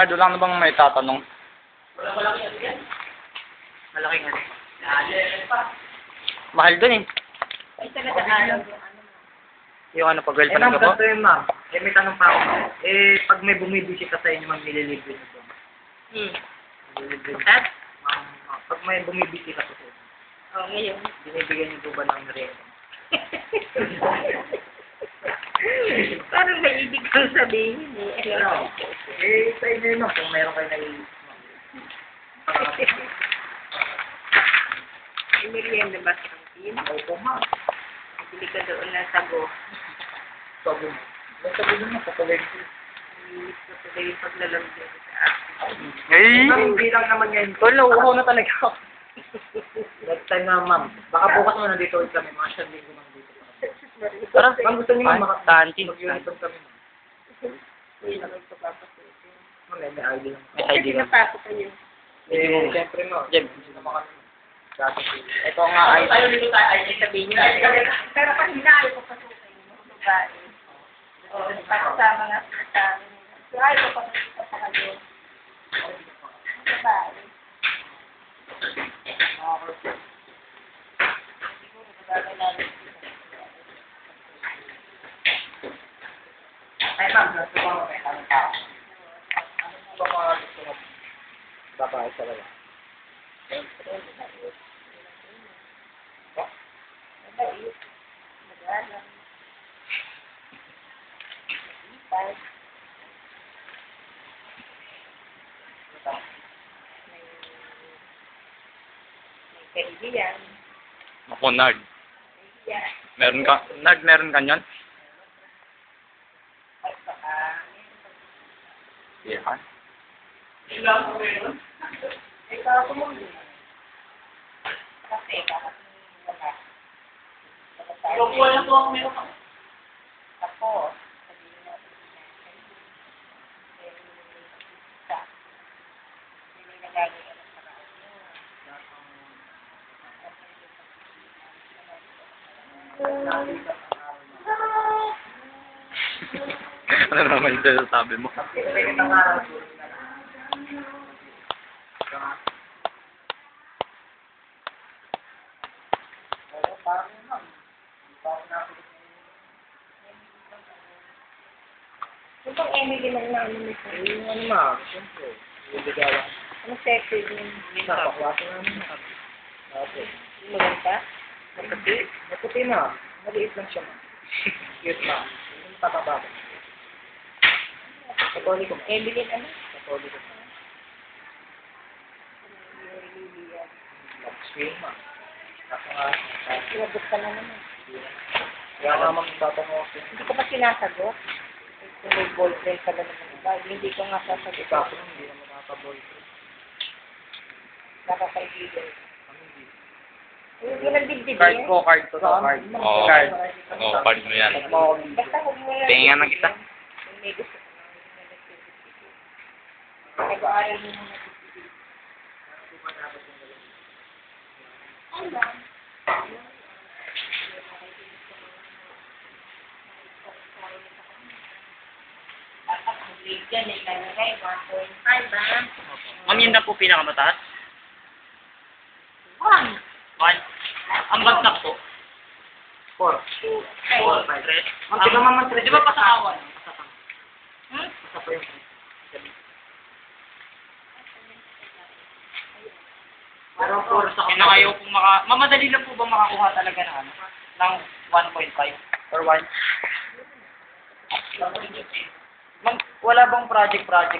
Nardo lang na bang may tatanong? Wala malaki ano yan. Malaking ano. Mahal dun eh. Ay, talaga araw. Yung ano pa, Eh, girlfriend ma'am, ka ganito yun, ma'am. Eh, may tanong pa ako. Eh, pag may bumibisita sa inyo, ma'am, nililibre niyo po. Hmm. Nililibre niyo. At? Ma'am, ma'am, pag may bumibisita po sa inyo, Oh, ngayon. binibigyan niyo po ba ng merienda? Parang may ibig kang sabihin eh. Ano? Eh, sa inyo yun, ma'am, kung meron kayo naiisip, ma'am. May merienda ba sa kantin? Opo, ma'am. Bili ka doon ng sago. Sabi mo. May sabi mo na, kapalay ko. Inis ko tuloy yung paglalambing sa akin. Eh! Ma'am, hindi lang naman ngayon. Tol, nauuhaw na talaga ako. Next time na, ma'am. Baka bukas mo nandito ulit kami. Mga siyang linggo nang dito. Tara. Ma'am, gusto niyo, ma'am, Tanti. mag-uniform kami, na magpapapasukin. Ma'am, may ID lang. May ID ka. napasok ka yun. Eh, siyempre, ma'am. Jeb. Hindi naman kami. Ito nga ay... Tayo dito tayo ay sabihin niya. Pero pag hinalo ko pasukin mo, babae. O, kasama nga sa. So, ayaw ko pasukin sa kayo. Babae. Ay, ma'am, gusto ko mo tanong tao. Ba mga gusto mo? Babae sa lalaki. Mabait. Magalang. Masipag. May may kaibigan. Ako, Nard. Kaibigan. Meron ka, Nard, meron ka niyan? At saka, Yeah. ikaw ako mo. Kasi, bakit wala? Yung wala po ako meron ka. Tapos, sabihin mo, ano naman yung sinasabi mo? Na lang. Oo, parang yun, ma'am. Parang nakulit na yun. Yung pang Emily lang na ano mo sa Eh, ano, ma'am, siyempre. Hindi ka lang. Ano sexy yun? Napaklase namin, ma'am. Opo. Yung maganda? Maputi. Maputi, ma'am. Maliit lang siya, ma'am. Cute, ma'am. Yung pataba ko. Katoliko. Emily ano? Katoliko. Swing, ma'am. Ako nga, Sinagot ka na naman. Kaya nga ma'am, tatanong ako. Hindi ko pa sinasagot. Kung may boyfriend ka na naman hindi ko nga sasagot. Ikaw ko hindi naman nakaka-boyfriend. Nakakaibigan. Kami hindi. Hindi mo nagdibdib Card ko, card ko to, card. Oo. Card. Oo, card mo yan. Basta huwag mo lang. Tingnan ng isa. May gusto. Nag-aaral mo na nagdibdib. Ano ba dapat may kalagay, 1.5 ba? Ma'am, yun na po pinakamataas? One. One. Ang bagsak po? Four. Two. Ay. Four, five. Tres. Ma'am, di ba ma'am, ang tres? Di ba pasahawan? Hmm? Basta po yung Parang ang ayaw pong maka... Mamadali lang po ba makakuha talaga ng ano? Ng 1.5 or 1? Ma'am, wala bang project-project